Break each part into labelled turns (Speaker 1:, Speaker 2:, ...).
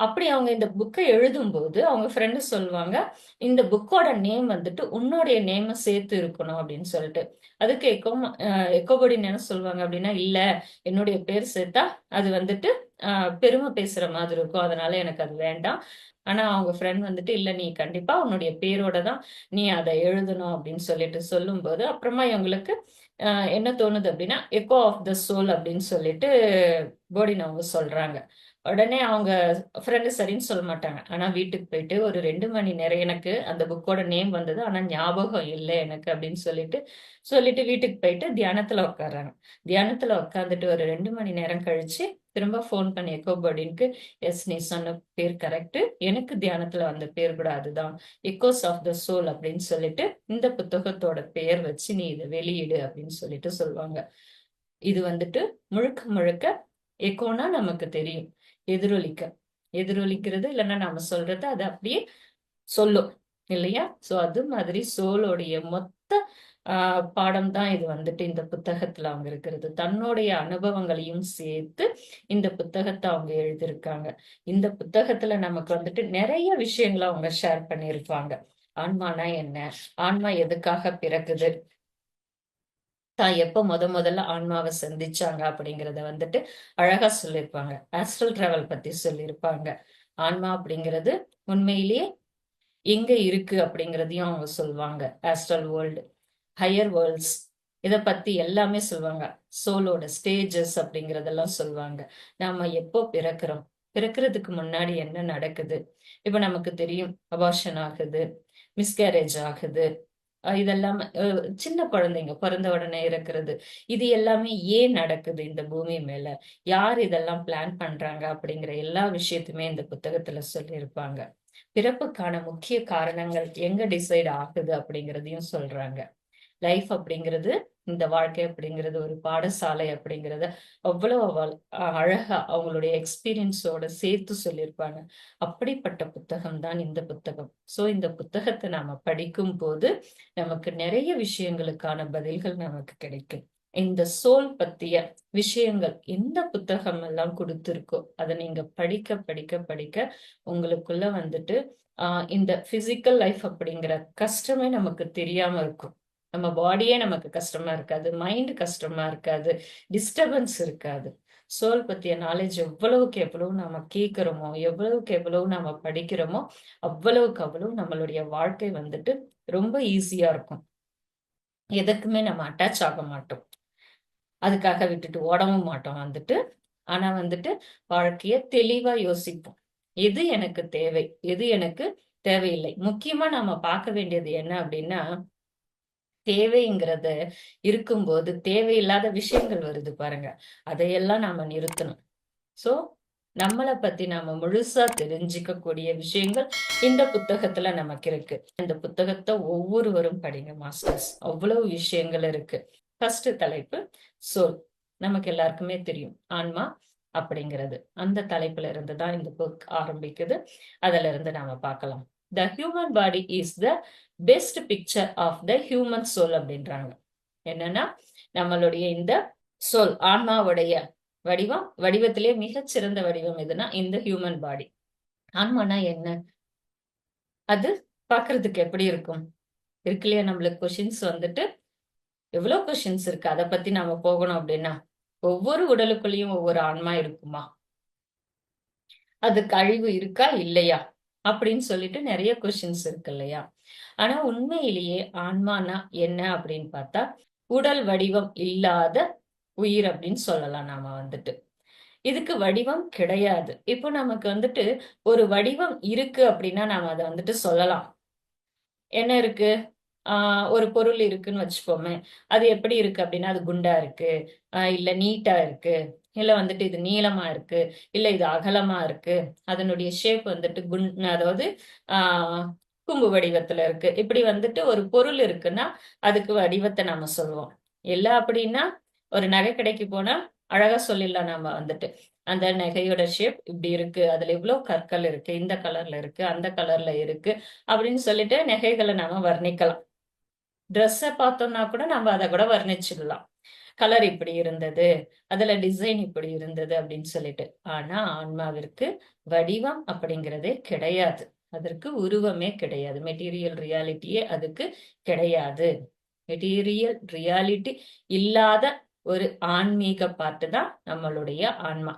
Speaker 1: அப்படி அவங்க இந்த புக்கை எழுதும்போது, அவங்க ஃப்ரெண்டு சொல்லுவாங்க, "இந்த புக்கோட நேம் வந்துட்டு உன்னுடைய நேம சேர்த்து இருக்கணும்." அப்படின்னு சொல்லிட்டு. அதுக்கு எக்கோ அ என்ன சொல்லுவாங்க அப்படின்னா, "இல்ல என்னுடைய பேர் சேர்த்தா அது வந்துட்டு பெருமை பேசுற மாதிரி இருக்கும். அதனால எனக்கு அது வேண்டாம்." ஆனா அவங்க ஃப்ரெண்ட் வந்துட்டு, "இல்ல நீ கண்டிப்பா உன்னுடைய பேரோட தான் நீ அதை எழுதணும்." அப்படின்னு சொல்லிட்டு சொல்லும்போது, அப்புறமா இவங்களுக்கு என்ன தோணுது அப்படின்னா, எக்கோ ஆஃப் த சோல் அப்படின்னு சொல்லிட்டு போடின் அவங்க சொல்றாங்க. உடனே அவங்க ஃப்ரெண்டு சரின்னு சொல்ல மாட்டாங்க. ஆனா வீட்டுக்கு போயிட்டு ஒரு ரெண்டு மணி நேரம் எனக்கு அந்த புக்கோட நேம் வந்தது. ஆனா ஞாபகம் இல்லை எனக்கு அப்படின்னு சொல்லிட்டு, சொல்லிட்டு வீட்டுக்கு போயிட்டு தியானத்துல உட்காடுறாங்க தியானத்துல உட்காந்துட்டு ஒரு ரெண்டு மணி நேரம் கழிச்சு, திரும்ப ஃபோன் பண்ணி எக்கோ பேர்டின்க்கு "எஸ் நீ சொன்ன பேர் கரெக்டு எனக்கு தியானத்துல வந்த பேர் கூட அதுதான். எக்கோஸ் ஆஃப் த சோல் அப்படின்னு சொல்லிட்டு, இந்த புத்தகத்தோட பெயர் வச்சு நீ இதை வெளியிடு." அப்படின்னு சொல்லிட்டு சொல்லுவாங்க. இது வந்துட்டு முழுக்க முழுக்க எக்கோனா நமக்கு தெரியும். எதிரொலிக்க. எதிரொலிக்கிறது இல்லைன்னா நாம சொல்றது அது அப்படியே சொல்லும். இல்லையா? சோ அது மாதிரி சோலோடைய மொத்த பாடம் தான் இது வந்துட்டு இந்த புத்தகத்துல அவங்க இருக்கிறது. தன்னுடைய அனுபவங்களையும் சேர்த்து இந்த புத்தகத்தை அவங்க எழுதியிருக்காங்க. இந்த புத்தகத்துல நமக்கு வந்துட்டு நிறைய விஷயங்களை அவங்க ஷேர் பண்ணியிருப்பாங்க. ஆன்மானா என்ன? ஆன்மா எதுக்காக பிறக்குது? தான் எப்ப முத முதல்ல ஆன்மாவ சந்திச்சாங்க அப்படிங்கிறத வந்துட்டு அழகா சொல்லியிருப்பாங்க. ஆஸ்ட்ரல் டிராவல் பத்தி சொல்லியிருப்பாங்க. ஆன்மா அப்படிங்கிறது உண்மையிலேயே எங்க இருக்கு அப்படிங்கிறதையும் அவங்க சொல்லுவாங்க. ஆஸ்ட்ரல் வேர்ல்டு, ஹையர் வேர்ல்ட்ஸ் இதை பத்தி எல்லாமே சொல்லுவாங்க. சோலோட ஸ்டேஜஸ் அப்படிங்கிறதெல்லாம் சொல்லுவாங்க. நாம எப்போ பிறக்கிறோம்? பிறக்கிறதுக்கு முன்னாடி என்ன நடக்குது? இப்ப நமக்கு தெரியும் அபார்ஷன் ஆகுது, மிஸ்கேரேஜ் ஆகுது. இதெல்லாம் சின்ன குழந்தைங்க பிறந்த உடனே இருக்கிறது இது எல்லாமே ஏன் நடக்குது இந்த பூமி மேல? யார் இதெல்லாம் பிளான் பண்றாங்க? அப்படிங்கிற எல்லா விஷயத்தையுமே இந்த புத்தகத்துல சொல்லியிருப்பாங்க. பிறப்புக்கான முக்கிய காரணங்கள் எங்க டிசைட் ஆகுது அப்படிங்கிறதையும் சொல்றாங்க. லைஃப் அப்படிங்கிறது, இந்த வாழ்க்கை அப்படிங்கிறது ஒரு பாடசாலை அப்படிங்கிறத அவ்வளவு அழகா அவங்களுடைய எக்ஸ்பீரியன்ஸோட சேர்த்து சொல்லியிருப்பாங்க. அப்படிப்பட்ட புத்தகம் தான் இந்த புத்தகம். சோ இந்த புத்தகத்தை நாம படிக்கும்போது, நமக்கு நிறைய விஷயங்களுக்கான பதில்கள் நமக்கு கிடைக்கும். இந்த சோல் பத்திய விஷயங்கள் எந்த புத்தகம் எல்லாம் கொடுத்துருக்கோ அதை நீங்க படிக்க படிக்க படிக்க உங்களுக்குள்ள வந்துட்டு ஆஹ் இந்த பிசிக்கல் லைஃப் அப்படிங்கிற கஷ்டமே நமக்கு தெரியாம இருக்கும். நம்ம பாடியே நமக்கு கஷ்டமா இருக்காது. மைண்ட் கஷ்டமா இருக்காது. டிஸ்டர்பன்ஸ் இருக்காது. சோல் பத்திய நாலேஜ் எவ்வளவுக்கு எவ்வளவு நாம கேட்கிறோமோ, எவ்வளவுக்கு எவ்வளவு நாம படிக்கிறோமோ, அவ்வளவுக்கு அவ்வளவு நம்மளுடைய வாழ்க்கை வந்துட்டு ரொம்ப ஈஸியா இருக்கும். எதுக்குமே நம்ம அட்டாச் ஆக மாட்டோம். அதுக்காக விட்டுட்டு ஓடவும் மாட்டோம் வந்துட்டு. ஆனா வந்துட்டு வாழ்க்கைய தெளிவா யோசிப்போம். எது எனக்கு தேவை? எது எனக்கு தேவையில்லை? முக்கியமா நாம பார்க்க வேண்டியது என்ன அப்படின்னா, தேவைங்கிறத இருக்கும்போது தேவையில்லாத விஷயங்கள் வருது பாருங்க. அதையெல்லாம் நாம நிறுத்தணும். சோ, நம்மளை பத்தி நாம முழுசா தெரிஞ்சுக்கக்கூடிய விஷயங்கள் இந்த புத்தகத்துல நமக்கு இருக்கு. இந்த புத்தகத்தை ஒவ்வொருவரும் படிங்க மாஸ்டர்ஸ். அவ்வளவு விஷயங்கள் இருக்கு. ஃபர்ஸ்ட் தலைப்பு சோல். நமக்கு எல்லாருக்குமே தெரியும். ஆன்மா அப்படிங்கிறது. அந்த தலைப்புல இருந்து தான் இந்த புக் ஆரம்பிக்குது. அதுல இருந்து நாம பார்க்கலாம். "The human body is the best picture of the human soul" அப்படின்றாங்க. என்னன்னா, நம்மளுடைய இந்த சோல் ஆன்மாவுடைய வடிவம், வடிவத்திலே மிகச்சிறந்த வடிவம் எதுன்னா, இந்த ஹியூமன் பாடி. ஆன்மானா என்ன? அது பார்க்கறதுக்கு எப்படி இருக்கும்? இருக்கு இல்லையா நம்மளுக்கு கொஷின்ஸ் வந்துட்டு எவ்வளோ கொஸ்டின்ஸ் இருக்கு. அதை பத்தி நாம போகணும் அப்படின்னா, ஒவ்வொரு உடலுக்குள்ளேயும் ஒவ்வொரு ஆன்மா இருக்குமா? அது கழிவு இருக்கா? இல்லையா? அப்படின்னு சொல்லிட்டு நிறைய கொஸ்டின்ஸ் இருக்கு இல்லையா? ஆனா உண்மையிலேயே ஆன்மானா என்ன அப்படின்னு பார்த்தா, உடல் வடிவம் இல்லாத உயிர் அப்படின்னு சொல்லலாம் நாம வந்துட்டு. இதுக்கு வடிவம் கிடையாது. இப்போ நமக்கு வந்துட்டு ஒரு வடிவம் இருக்கு அப்படின்னா, நாம அதை வந்துட்டு சொல்லலாம். என்ன இருக்கு? ஒரு பொருள் இருக்குன்னு வச்சுப்போமே. அது எப்படி இருக்கு அப்படின்னா, அது குண்டா இருக்கு. இல்ல நீட்டா இருக்கு. இல்ல வந்துட்டு இது நீளமா இருக்கு. இல்ல இது அகலமா இருக்கு. அதனுடைய ஷேப் வந்துட்டு குண் அதாவது கும்பு கூம்பு வடிவத்துல இருக்கு. இப்படி வந்துட்டு ஒரு பொருள் இருக்குன்னா, அதுக்கு வடிவத்தை நாம சொல்லுவோம். இல்ல அப்படின்னா, ஒரு நகை கடைக்கு போனா அழகா சொல்லிடலாம் நாம வந்துட்டு. அந்த நகையோட ஷேப் இப்படி இருக்கு. அதுல இவ்வளவு கற்கள் இருக்கு. இந்த கலர்ல இருக்கு. அந்த கலர்ல இருக்கு. அப்படின்னு சொல்லிட்டு நகைகளை நாம வர்ணிக்கலாம். ட்ரெஸ்ஸை பார்த்தோம்னா கூட நம்ம அதை கூட வர்ணிச்சிடலாம். கலர் இப்படி இருந்தது அதுல டிசைன் இப்படி இருந்தது அப்படின்னு சொல்லிட்டு. ஆனா ஆன்மாவிற்கு வடிவம் அப்படிங்கிறதே கிடையாது. அதற்கு உருவமே கிடையாது. மெட்டீரியல் ரியாலிட்டியே அதுக்கு கிடையாது. மெட்டீரியல் ரியாலிட்டி இல்லாத ஒரு ஆன்மீக பாட்டு தான் நம்மளுடைய ஆன்மா.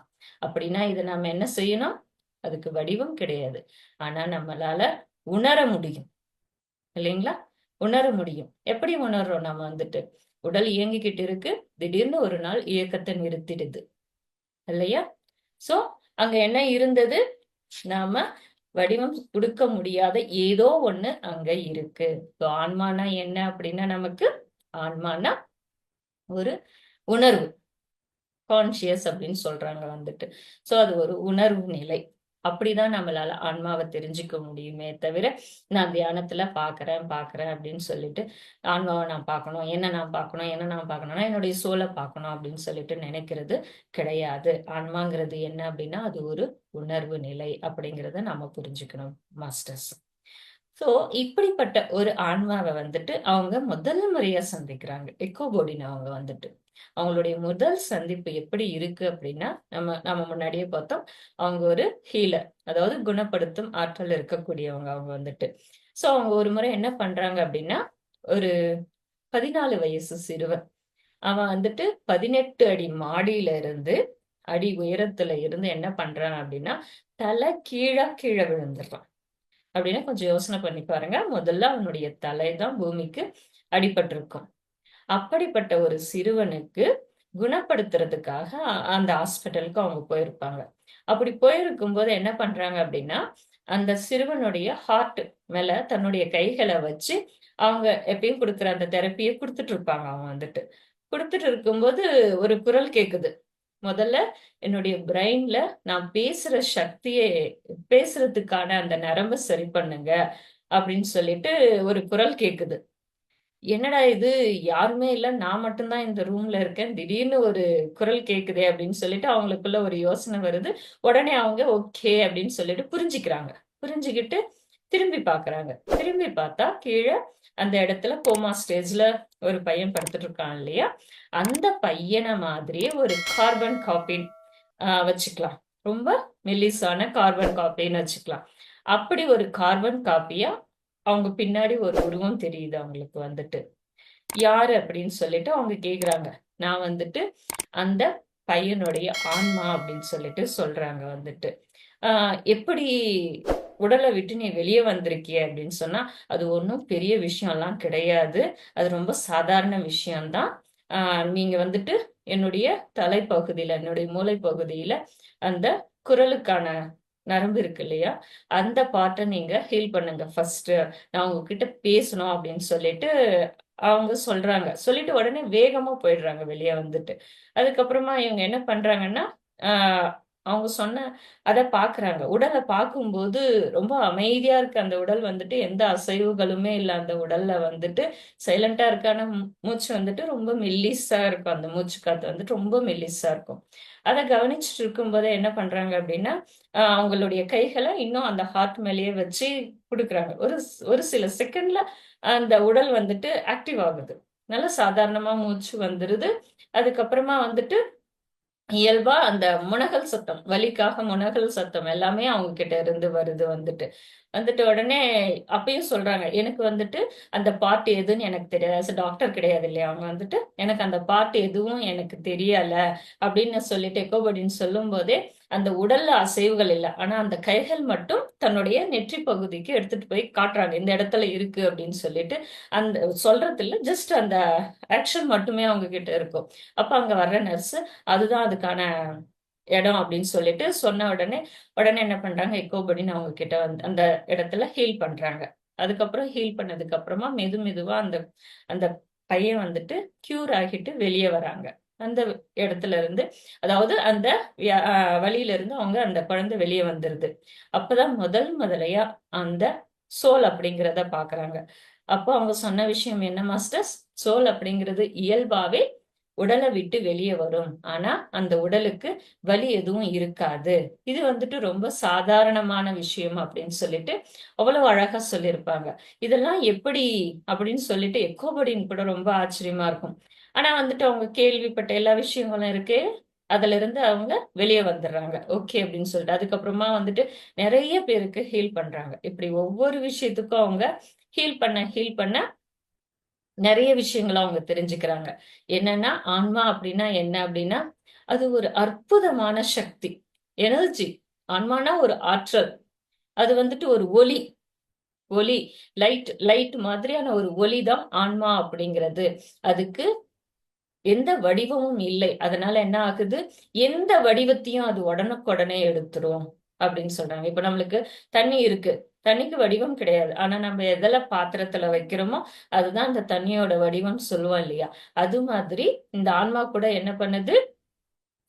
Speaker 1: அப்படின்னா இதை நம்ம என்ன செய்யணும்? அதுக்கு வடிவம் கிடையாது. ஆனா நம்மளால உணர முடியும். இல்லைங்களா? உணர முடியும். எப்படி உணர்றோம்? நம்ம வந்துட்டு உடல் இயங்கிக்கிட்டு இருக்கு. திடீர்னு ஒரு நாள் இயக்கத்தை நிறுத்திடுது. இல்லையா? சோ அங்க என்ன இருந்தது? நாம வடிவம் கொடுக்க முடியாத ஏதோ ஒண்ணு அங்க இருக்கு. ஆன்மானா என்ன அப்படின்னா நமக்கு ஆன்மானா ஒரு உணர்வு. கான்சியஸ் அப்படின்னு சொல்றாங்க வந்துட்டு. சோ அது ஒரு உணர்வு நிலை. அப்படிதான் நம்மளால ஆன்மாவை தெரிஞ்சுக்க முடியுமே தவிர நான் தியானத்துல பாக்குறேன் பாக்குறேன் அப்படின்னு சொல்லிட்டு ஆன்மாவை நான் பார்க்கணும் என்ன நான் பார்க்கணும் என்ன நான் பார்க்கணும்னா என்னுடைய சோலை பார்க்கணும் அப்படின்னு சொல்லிட்டு நினைக்கிறது கிடையாது. ஆன்மாங்கிறது என்ன அப்படின்னா அது ஒரு உணர்வு நிலை அப்படிங்கிறத நாம புரிஞ்சுக்கணும் மாஸ்டர்ஸ். சோ இப்படிப்பட்ட ஒரு ஆன்மாவை வந்துட்டு அவங்க முதல் முறையா சந்திக்கிறாங்க. எக்கோபோடின் அவங்க வந்துட்டு. அவங்களுடைய முதல் சந்திப்பு எப்படி இருக்கு அப்படின்னா நம்ம நம்ம முன்னாடியே பார்த்தோம். அவங்க ஒரு ஹீலர் அதாவது குணப்படுத்தும் ஆற்றல் இருக்கக்கூடியவங்க அவங்க வந்துட்டு. சோ அவங்க ஒரு முறை என்ன பண்றாங்க அப்படின்னா ஒரு பதினாலு வயசு சிறுவன். அவன் வந்துட்டு பதினெட்டு அடி மாடியில இருந்து அடி உயரத்துல இருந்து என்ன பண்றான் அப்படின்னா தலை கீழா கீழே விழுந்துடுறான். அப்படின்னு கொஞ்சம் யோசனை பண்ணி பாருங்க. முதல்ல அவனுடைய தலை தான் பூமிக்கு அடிபட்டிருக்கும். அப்படிப்பட்ட ஒரு சிறுவனுக்கு குணப்படுத்துறதுக்காக அந்த ஹாஸ்பிட்டலுக்கு அவங்க போயிருப்பாங்க. அப்படி போயிருக்கும் போது என்ன பண்றாங்க அப்படின்னா அந்த சிறுவனுடைய ஹார்ட் மேல தன்னுடைய கைகளை வச்சு அவங்க எப்பயும் கொடுக்குற அந்த தெரப்பியை கொடுத்துட்டு இருப்பாங்க. அவங்க வந்துட்டு கொடுத்துட்டு இருக்கும்போது ஒரு குரல் கேக்குது. முதல்ல என்னுடைய பிரெயின்ல நான் பேசுற சக்தியை பேசுறதுக்கான அந்த நரம்பை சரி பண்ணுங்க அப்படின்னு சொல்லிட்டு ஒரு குரல் கேக்குது. என்னடா இது? யாருமே இல்ல. நான் மட்டும்தான் இந்த ரூம்ல இருக்கேன். திடீர்னு ஒரு குரல் கேக்குதே அப்படின்னு சொல்லிட்டு அவங்களுக்குள்ள ஒரு யோசனை வருது. உடனே அவங்க ஓகே அப்படின்னு சொல்லிட்டு புரிஞ்சுக்கிறாங்க. புரிஞ்சுக்கிட்டு திரும்பி பாக்குறாங்க திரும்பி பார்த்தா கீழே அந்த இடத்துல கோமா ஸ்டேஜ்ல ஒரு பையன் படுத்துட்டு இருக்கான் இல்லையா? அந்த பையனை மாதிரியே ஒரு கார்பன் காப்பின் வச்சுக்கலாம். ரொம்ப மெல்லிசான கார்பன் காப்பின்னு வச்சுக்கலாம். அப்படி ஒரு கார்பன் காப்பியா அவங்க பின்னாடி ஒரு உருவம் தெரியுது அவங்களுக்கு வந்துட்டு. யாரு அப்படின்னு சொல்லிட்டு அவங்க கேக்குறாங்க. நான் வந்துட்டு அந்த பையனுடைய ஆன்மா அப்படின்னு சொல்லிட்டு சொல்றாங்க வந்துட்டு. ஆஹ் எப்படி உடலை விட்டு நீ வெளியே வந்திருக்கிய அப்படின்னு சொன்னா அது ஒன்றும் பெரிய விஷயம்லாம் கிடையாது. அது ரொம்ப சாதாரண விஷயம்தான். ஆஹ் நீங்க வந்துட்டு என்னுடைய தலைப்பகுதியில என்னுடைய மூளை பகுதியில அந்த குரலுக்கான நரம்பு இருக்கு இல்லையா? அந்த பார்ட்டை நீங்க ஹீல் பண்ணுங்க. ஃபர்ஸ்ட் நான் உங்ககிட்ட பேசணும் அப்படின்னு சொல்லிட்டு அவங்க சொல்றாங்க. சொல்லிட்டு உடனே வேகமா போயிடுறாங்க வெளியே வந்துட்டு. அதுக்கப்புறமா இவங்க என்ன பண்றாங்கன்னா ஆஹ் அவங்க சொன்ன அதை பாக்குறாங்க. உடலை பார்க்கும்போது ரொம்ப அமைதியா இருக்கு அந்த உடல் வந்துட்டு எந்த அசைவுகளுமே இல்லை அந்த உடல்ல வந்துட்டு சைலண்டா இருக்கான மூச்சு வந்துட்டு ரொம்ப மெல்லிஸா இருக்கும். அந்த மூச்சு காத்து வந்துட்டு ரொம்ப மெல்லிஸா இருக்கும். அதை கவனிச்சுட்டு இருக்கும் போதே என்ன பண்றாங்க அப்படின்னா அவங்களுடைய கைகளை இன்னும் அந்த ஹார்ட் மேலேயே வச்சு கொடுக்குறாங்க. ஒரு ஒரு சில செகண்ட்ல அந்த உடல் வந்துட்டு ஆக்டிவ் ஆகுது. நல்ல சாதாரணமா மூச்சு வந்துருது. அதுக்கப்புறமா வந்துட்டு இயல்பா அந்த முனகல் சத்தம் வலிக்காக முனகல் சத்தம் எல்லாமே அவங்க கிட்ட இருந்து வருது வந்துட்டு. வந்துட்டு உடனே அப்பயும் சொல்றாங்க எனக்கு வந்துட்டு அந்த பாட்டு எதுன்னு எனக்கு தெரியாது. டாக்டர் கிடையாது இல்லையா? அவங்க வந்துட்டு எனக்கு அந்த பாட்டு எதுவும் எனக்கு தெரியல அப்படின்னு சொல்லிட்டு எக்கோபடின்னு சொல்லும் போதே அந்த உடல்ல அசைவுகள் இல்லை. ஆனா அந்த கைகள் மட்டும் தன்னுடைய நெற்றி பகுதிக்கு எடுத்துட்டு போய் காட்டுறாங்க. இந்த இடத்துல இருக்கு அப்படின்னு சொல்லிட்டு அந்த சொல்றது இல்லை. ஜஸ்ட் அந்த ஆக்ஷன் மட்டுமே அவங்க கிட்ட இருக்கும். அப்ப அங்க வர்ற நர்ஸ் அதுதான் அதுக்கான இடம் அப்படின்னு சொல்லிட்டு சொன்ன உடனே உடனே என்ன பண்றாங்க? எக்கோபடின்னு அவங்க கிட்ட வந்து அந்த இடத்துல ஹீல் பண்றாங்க. அதுக்கப்புறம் ஹீல் பண்ணதுக்கு அப்புறமா மெது மெதுவா அந்த அந்த பையன் வந்துட்டு கியூர் ஆகிட்டு வெளியே வராங்க. அந்த இடத்துல இருந்து அதாவது அந்த வழியில இருந்து அவங்க அந்த குழந்தை வெளியே வந்துருது. அப்பதான் முதல் முதலையா அந்த சோல் அப்படிங்கிறத பாக்குறாங்க. அப்போ அவங்க சொன்ன விஷயம் என்ன மாஸ்டர்ஸ்? சோல் அப்படிங்கிறது இயல்பாவே உடலை விட்டு வெளியே வரும். ஆனா அந்த உடலுக்கு வலி எதுவும் இருக்காது. இது வந்துட்டு ரொம்ப சாதாரணமான விஷயம் அப்படின்னு சொல்லிட்டு அவ்வளவு அழகா சொல்லியிருப்பாங்க. இதெல்லாம் எப்படி அப்படின்னு சொல்லிட்டு எக்கோபடின்னு கூட ரொம்ப ஆச்சரியமா இருக்கும். ஆனா வந்துட்டு அவங்க கேள்விப்பட்ட எல்லா விஷயங்களும் இருக்கு. அதுல இருந்து அவங்க வெளியே வந்துடுறாங்க. ஓகே அப்படின்னு சொல்லிட்டு. அதுக்கப்புறமா வந்துட்டு நிறைய பேருக்கு ஹீல் பண்றாங்க. இப்படி ஒவ்வொரு விஷயத்துக்கும் அவங்க ஹீல் பண்ண ஹீல் பண்ண நிறைய விஷயங்களை அவங்க தெரிஞ்சுக்கிறாங்க. என்னன்னா ஆன்மா அப்படின்னா என்ன அப்படின்னா அது ஒரு அற்புதமான சக்தி. எனர்ஜி. ஆன்மானா ஒரு ஆற்றல். அது வந்துட்டு ஒரு ஒலி ஒலி லைட் லைட் மாதிரியான ஒரு ஒலி தான் ஆன்மா அப்படிங்கிறது. அதுக்கு எந்த வடிவமும் இல்லை. அதனால என்ன ஆகுது? எந்த வடிவத்தையும் அது உடனுக்குடனே எடுத்துரும் அப்படின்னு சொல்றாங்க. இப்ப நம்மளுக்கு தண்ணி இருக்கு. தண்ணிக்கு வடிவம் கிடையாது. ஆனா நம்ம எதில் பாத்திரத்துல வைக்கிறோமோ அதுதான் இந்த தண்ணியோட வடிவம் சொல்லுவோம் இல்லையா? அது மாதிரி இந்த ஆன்மா கூட என்ன பண்ணுது?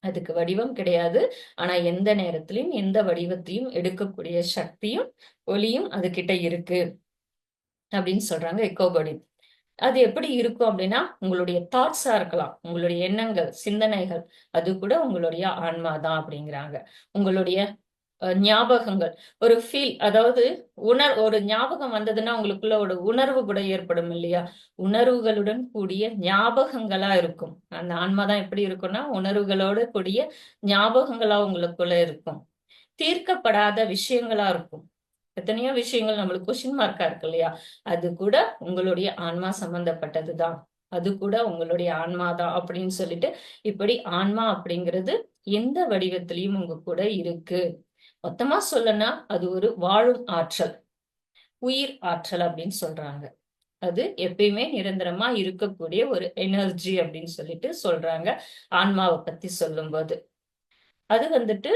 Speaker 1: அதுக்கு வடிவம் கிடையாது. ஆனா எந்த நேரத்திலையும் எந்த வடிவத்தையும் எடுக்கக்கூடிய சக்தியும் ஒளியும் அது கிட்ட இருக்கு அப்படின்னு சொல்றாங்க எக்கோபடி அது எப்படி இருக்கும் அப்படின்னா உங்களுடைய தாட்ஸா இருக்கலாம். உங்களுடைய எண்ணங்கள் சிந்தனைகள் அது கூட உங்களுடைய ஆன்மா தான் அப்படிங்கிறாங்க. உங்களுடைய ஞாபகங்கள். ஒரு ஃபீல் அதாவது உணர் ஒரு ஞாபகம் வந்ததுன்னா உங்களுக்குள்ள ஒரு உணர்வு கூட ஏற்படும் இல்லையா? உணர்வுகளுடன் கூடிய ஞாபகங்களா இருக்கும். அந்த ஆன்மா தான் எப்படி இருக்கும்னா உணர்வுகளோட கூடிய ஞாபகங்களா உங்களுக்குள்ள இருக்கும். தீர்க்கப்படாத விஷயங்களா இருக்கும். எத்தனையோ விஷயங்கள் நம்மளுக்கு கொஸ்டின் மார்க்கா இருக்கு இல்லையா? அது கூட உங்களுடைய ஆன்மா சம்பந்தப்பட்டதுதான். அது கூட உங்களுடைய ஆன்மா தான் அப்படின்னு சொல்லிட்டு இப்படி ஆன்மா அப்படிங்கிறது எந்த வடிவத்திலையும் உங்க கூட இருக்கு. மொத்தமா சொல்லனா அது ஒரு வாழும் ஆற்றல் உயிர் ஆற்றல் அப்படின்னு சொல்றாங்க. அது எப்பயுமே நிரந்தரமா இருக்கக்கூடிய ஒரு எனர்ஜி அப்படின்னு சொல்லிட்டு சொல்றாங்க. ஆன்மாவை பத்தி சொல்லும்போது. அது வந்துட்டு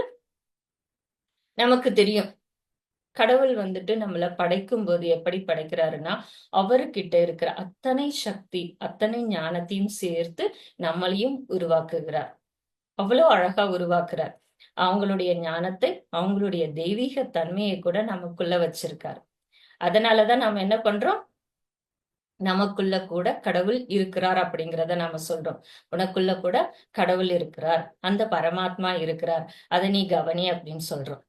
Speaker 1: நமக்கு தெரியும். கடவுள் வந்துட்டு நம்மள படைக்கும் போது எப்படி படைக்கிறாருன்னா அவர்கிட்ட இருக்கிற அத்தனை சக்தி அத்தனை ஞானத்தையும் சேர்த்து நம்மளையும் உருவாக்குகிறார். அவ்வளவு அழகா உருவாக்குறார். அவங்களுடைய ஞானத்தை அவங்களுடைய தெய்வீக தன்மையை கூட நமக்குள்ள வச்சிருக்காரு. அதனாலதான் நம்ம என்ன பண்றோம்? நமக்குள்ள கூட கடவுள் இருக்கிறார் அப்படிங்கிறத நம்ம சொல்றோம். உனக்குள்ள கூட கடவுள் இருக்கிறார். அந்த பரமாத்மா இருக்கிறார். அதை நீ கவனி அப்படின்னு சொல்றோம்.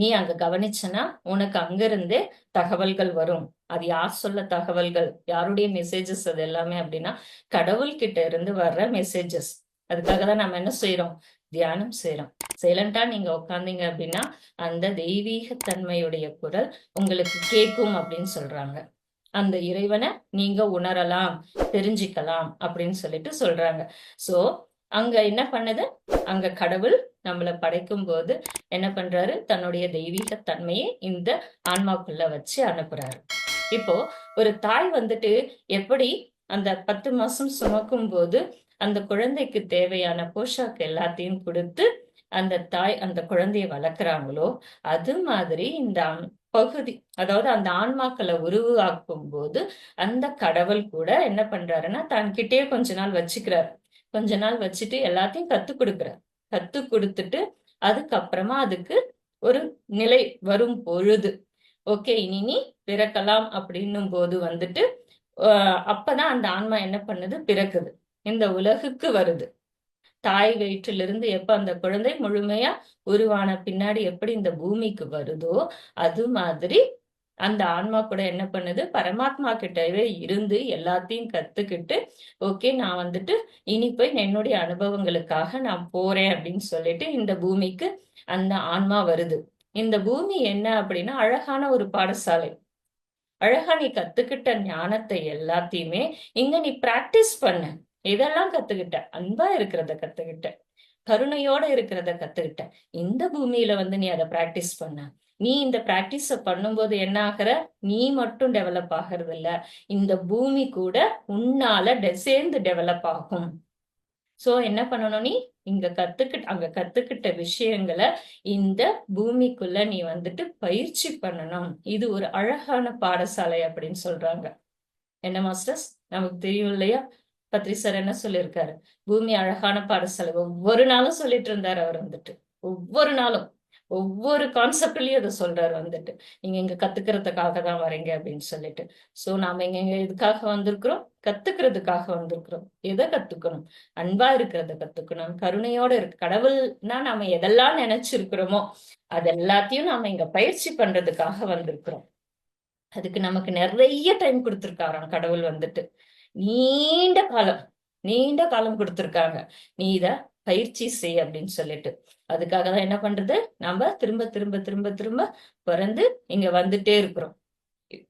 Speaker 1: நீ அங்க கவனிச்சனா உனக்கு அங்கிருந்தே தகவல்கள் வரும். அது யார் சொல்ல தகவல்கள்? யாருடைய மெசேஜஸ் அது எல்லாமே அப்படின்னா கடவுள் கிட்ட இருந்து வர்ற மெசேஜஸ் அதுக்காக தான் நம்ம என்ன செய்யறோம் தியானம் செய்யறோம் சைலண்டா நீங்க உட்காந்தீங்க அப்படின்னா அந்த தெய்வீக தன்மையுடைய குரல் உங்களுக்கு கேட்கும் அப்படின்னு சொல்றாங்க. அந்த இறைவனை நீங்க உணரலாம் தெரிஞ்சுக்கலாம் அப்படின்னு சொல்லிட்டு சொல்றாங்க. சோ அங்க என்ன பண்ணுது? அங்க கடவுள் நம்மளை படைக்கும் போது என்ன பண்றாரு? தன்னுடைய தெய்வீக தன்மையை இந்த ஆன்மாக்குள்ள வச்சு அனுப்புறாரு. இப்போ ஒரு தாய் வந்துட்டு எப்படி அந்த பத்து மாசம் சுமக்கும் போது அந்த குழந்தைக்கு தேவையான போஷாக்கு எல்லாத்தையும் கொடுத்து அந்த தாய் அந்த குழந்தைய வளர்க்குறாங்களோ அது மாதிரி இந்த பகுதி அதாவது அந்த ஆன்மாக்களை உருவாக்கும் போது அந்த கடவுள் கூட என்ன பண்றாருன்னா தன் கிட்டே கொஞ்ச நாள் வச்சுக்கிறாரு. கொஞ்ச நாள் வச்சுட்டு எல்லாத்தையும் கத்துக் கொடுக்குறேன். கத்து கொடுத்துட்டு அதுக்கப்புறமா அதுக்கு ஒரு நிலை வரும் பொழுது. ஓகே இனி நீ பிறக்கலாம் அப்படின்னும் போது வந்துட்டு அப்பதான் அந்த ஆன்மா என்ன பண்ணுது? பிறக்குது. இந்த உலகுக்கு வருது. தாய் வயிற்றிலிருந்து எப்ப அந்த குழந்தை முழுமையா உருவான பின்னாடி எப்படி இந்த பூமிக்கு வருதோ அது மாதிரி அந்த ஆன்மா கூட என்ன பண்ணுது? பரமாத்மா கிட்டவே இருந்து எல்லாத்தையும் கத்துக்கிட்டு ஓகே நான் வந்துட்டு இனி போய் என்னுடைய அனுபவங்களுக்காக நான் போறேன் அப்படின்னு சொல்லிட்டு இந்த பூமிக்கு அந்த ஆன்மா வருது. இந்த பூமி என்ன அப்படின்னா அழகான ஒரு பாடசாலை. அழகா நீ கத்துக்கிட்ட ஞானத்தை எல்லாத்தையுமே இங்க நீ பிராக்டிஸ் பண்ண. இதெல்லாம் கத்துக்கிட்ட. அன்பா இருக்கிறத கத்துக்கிட்ட. கருணையோட இருக்கிறத கத்துக்கிட்ட. இந்த பூமியில வந்து நீ அதை பிராக்டிஸ் பண்ண. நீ இந்த பிராக்டிஸ பண்ணும்போது என்ன ஆகிற நீ மட்டும் டெவலப் ஆகிறது இல்ல இந்த பூமி கூட உன்னால சேர்ந்து டெவலப் ஆகும். சோ என்ன பண்ணணும் நீ? இங்க கத்துக்கிட்ட அங்க கத்துக்கிட்ட விஷயங்களை இந்த பூமிக்குள்ள நீ வந்துட்டு பயிற்சி பண்ணணும். இது ஒரு அழகான பாடசாலை அப்படின்னு சொல்றாங்க. என்ன மாஸ்டர்ஸ்? நமக்கு தெரியும் இல்லையா? பத்ரி சார் என்ன சொல்லியிருக்காரு? பூமி அழகான பாடசாலை. ஒவ்வொரு நாளும் சொல்லிட்டு இருந்தாரு அவர் வந்துட்டு. ஒவ்வொரு நாளும். ஒவ்வொரு கான்செப்ட்லயும் அதை சொல்றாரு வந்துட்டு. நீங்க இங்க கத்துக்கிறதுக்காக தான் வரீங்க அப்படின்னு சொல்லிட்டு. சோ நாம இங்க இங்க இதுக்காக வந்திருக்கிறோம். கத்துக்கிறதுக்காக வந்திருக்கிறோம். எதை கத்துக்கணும்? அன்பா இருக்கிறத கத்துக்கணும். கருணையோட இருக்கு கடவுள்னா நாம எதெல்லாம் நினைச்சிருக்கிறோமோ அது எல்லாத்தையும் நாம இங்க பயிற்சி பண்றதுக்காக வந்திருக்கிறோம். அதுக்கு நமக்கு நிறைய டைம் கொடுத்துருக்காராம் கடவுள் வந்துட்டு. நீண்ட காலம் நீண்ட காலம் கொடுத்துருக்காங்க. நீ இத பயிற்சி செய் அப்படின்னு சொல்லிட்டு. அதுக்காக தான் என்ன பண்றது? நம்ம திரும்ப திரும்ப திரும்ப திரும்ப பிறந்து இங்க வந்துட்டே இருக்கிறோம்.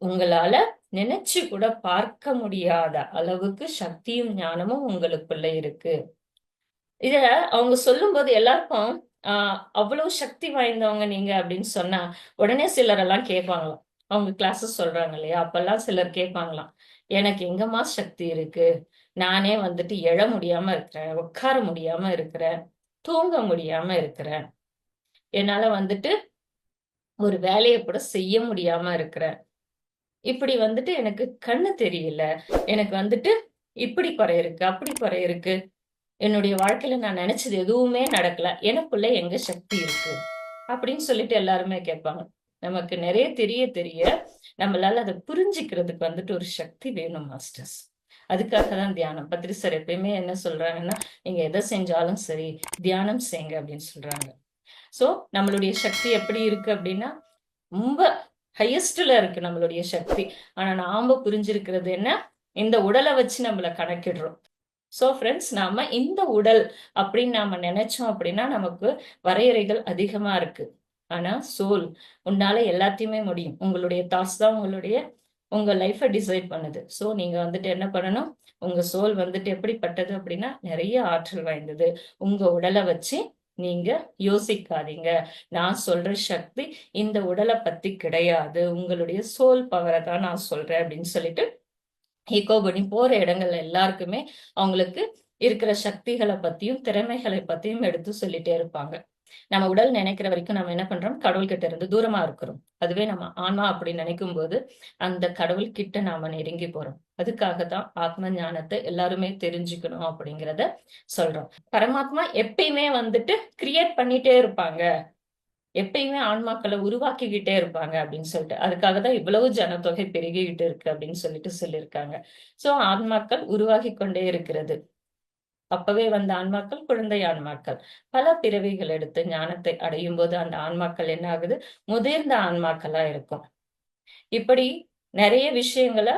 Speaker 1: உங்களால நினைச்சு கூட பார்க்க முடியாத அளவுக்கு சக்தியும் ஞானமும் உங்களுக்குள்ள இருக்கு. இத அவங்க சொல்லும்போது எல்லாருக்கும் ஆஹ் அவ்வளவு சக்தி வாய்ந்தவங்க நீங்க அப்படின்னு சொன்னா உடனே சிலர் எல்லாம் கேட்பாங்களாம். அவங்க கிளாஸஸ் சொல்றாங்க இல்லையா? அப்பெல்லாம் சிலர் கேட்பாங்களாம். எனக்கு எங்கம்மா சக்தி இருக்கு? நானே வந்துட்டு எழ முடியாம இருக்கிறேன் உட்கார முடியாம இருக்கிறேன் தூங்க முடியாம இருக்கிறேன். என்னால வந்துட்டு ஒரு வேலையை கூட செய்ய முடியாம இருக்கிறேன். இப்படி வந்துட்டு எனக்கு கண்ணு தெரியல. எனக்கு வந்துட்டு இப்படி குறை இருக்கு அப்படி குறை இருக்கு என்னுடைய வாழ்க்கையில நான் நினைச்சது எதுவுமே நடக்கல. எனக்குள்ள எங்க சக்தி இருக்கு? அப்படின்னு சொல்லிட்டு எல்லாருமே கேட்பாங்க. நமக்கு நிறைய தெரிய தெரிய நம்மளால அதை புரிஞ்சுக்கிறதுக்கு வந்துட்டு ஒரு சக்தி வேணும் மாஸ்டர்ஸ். அதுக்காக தான் தியானம். பத்ரி சார் எப்பயுமே என்ன சொல்றாங்கன்னா நீங்க எதை செஞ்சாலும் சரி தியானம் செய்யுங்க அப்படின்னு சொல்றாங்க. சோ நம்மளுடைய சக்தி எப்படி இருக்கு அப்படின்னா ரொம்ப ஹையஸ்ட்ல இருக்கு நம்மளுடைய சக்தி. ஆனா நாம புரிஞ்சிருக்கிறது என்ன? இந்த உடலை வச்சு நம்மள கணக்கிடுறோம். சோ ஃப்ரெண்ட்ஸ் நாம இந்த உடல் அப்படின்னு நாம நினைச்சோம் அப்படின்னா நமக்கு வரையறைகள் அதிகமா இருக்கு. ஆனா சோல் உன்னால எல்லாத்தையுமே முடியும். உங்களுடைய தாட்ஸ் தான் உங்களுடைய உங்க லைஃபை டிசைட் பண்ணுது. ஸோ நீங்க வந்துட்டு என்ன பண்ணணும்? உங்க சோல் வந்துட்டு எப்படிப்பட்டது அப்படின்னா நிறைய ஆற்றல் வாய்ந்தது. உங்க உடலை வச்சு நீங்க யோசிக்காதீங்க. நான் சொல்ற சக்தி இந்த உடலை பத்தி கிடையாது. உங்களுடைய சோல் பவரை தான் நான் சொல்றேன் அப்படின்னு சொல்லிட்டு ஈகோ பண்ணி போற இடங்கள்ல எல்லாருக்குமே அவங்களுக்கு இருக்கிற சக்திகளை பத்தியும் திறமைகளை பத்தியும் எடுத்து சொல்லிட்டே இருப்பாங்க. நம்ம உடல் நினைக்கிற வரைக்கும் நம்ம என்ன பண்றோம்? கடவுள் கிட்ட இருந்து தூரமா இருக்கிறோம். அதுவே நம்ம ஆன்மா அப்படின்னு நினைக்கும் போது அந்த கடவுள் கிட்ட நாம நெருங்கி போறோம். அதுக்காக தான் ஆத்ம ஞானத்தை எல்லாருமே தெரிஞ்சுக்கணும் அப்படிங்கிறத சொல்றோம். பரமாத்மா எப்பயுமே வந்துட்டு கிரியேட் பண்ணிட்டே இருப்பாங்க. எப்பயுமே ஆன்மாக்களை உருவாக்கிக்கிட்டே இருப்பாங்க அப்படின்னு சொல்லிட்டு. அதுக்காக தான் இவ்வளவு ஜனத்தொகை பெருகிக்கிட்டு இருக்கு அப்படின்னு சொல்லிட்டு சொல்லியிருக்காங்க. சோ ஆன்மாக்கள் உருவாகி கொண்டே இருக்கிறது. அப்பவே வந்த ஆன்மாக்கள் குழந்தை ஆன்மாக்கள். பல பிறவிகள் எடுத்து ஞானத்தை அடையும் போது அந்த ஆன்மாக்கள் என்ன ஆகுது? முதிர்ந்த ஆன்மாக்களா இருக்கும். இப்படி நிறைய விஷயங்களை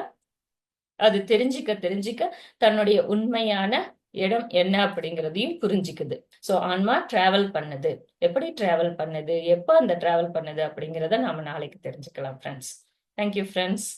Speaker 1: அது தெரிஞ்சிக்க தெரிஞ்சிக்க தன்னுடைய உண்மையான இடம் என்ன அப்படிங்கிறதையும் புரிஞ்சுக்குது. சோ ஆன்மா டிராவல் பண்ணுது. எப்படி டிராவல் பண்ணுது? எப்போ அந்த டிராவல் பண்ணுது அப்படிங்கிறத நாம நாளைக்கு தெரிஞ்சுக்கலாம் ஃப்ரெண்ட்ஸ் தேங்க்யூ ஃப்ரெண்ட்ஸ்